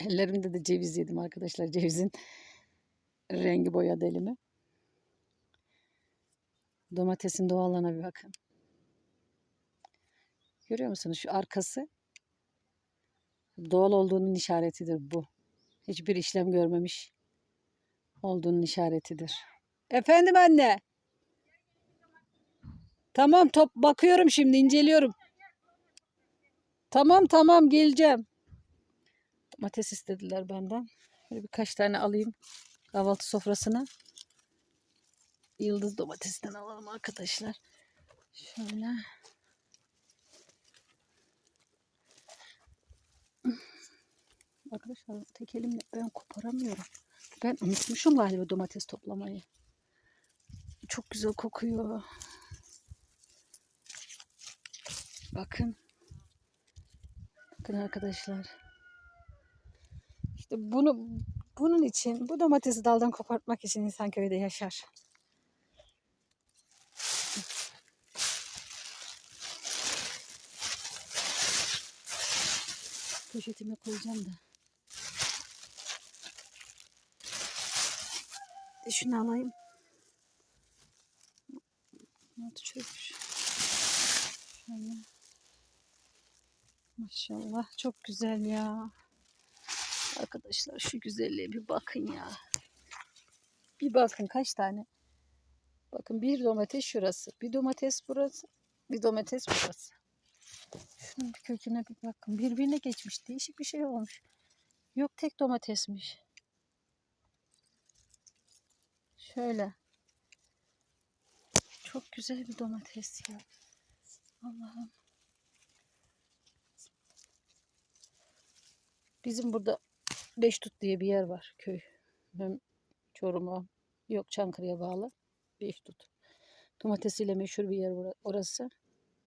Ellerimde de ceviz yedim arkadaşlar. Cevizin rengi boyadı elimi. Domatesin doğallığına bir bakın. Görüyor musunuz? Şu arkası doğal olduğunun işaretidir bu. Hiçbir işlem görmemiş olduğunun işaretidir. Efendim anne. Tamam top bakıyorum şimdi inceliyorum. Tamam tamam geleceğim. Domates istediler benden. Böyle birkaç tane alayım kahvaltı sofrasına. Yıldız domatesten alalım arkadaşlar. Şöyle. Arkadaşlar tek elimle ben koparamıyorum. Ben unutmuşum galiba domates toplamayı. Çok güzel kokuyor. Bakın. Bakın arkadaşlar. İşte bunu bunun için bu domatesi daldan kopartmak için insan köyde yaşar. Poşetime koyacağım da. Şunu alayım. Not çökmüş. Şöyle. Maşallah çok güzel ya. Arkadaşlar şu güzelliğe bir bakın ya. Bir bakın kaç tane. Bakın bir domates şurası. Bir domates burası. Bir domates burası. Şunun bir köküne bir bakın. Birbirine geçmiş. Değişik bir şey olmuş. Yok tek domatesmiş. Şöyle. Çok güzel bir domates ya. Allah'ım. Bizim burada Beştut diye bir yer var köy. Hem Çorum'a yok Çankırı'ya bağlı Beştut. Domatesiyle meşhur bir yer orası.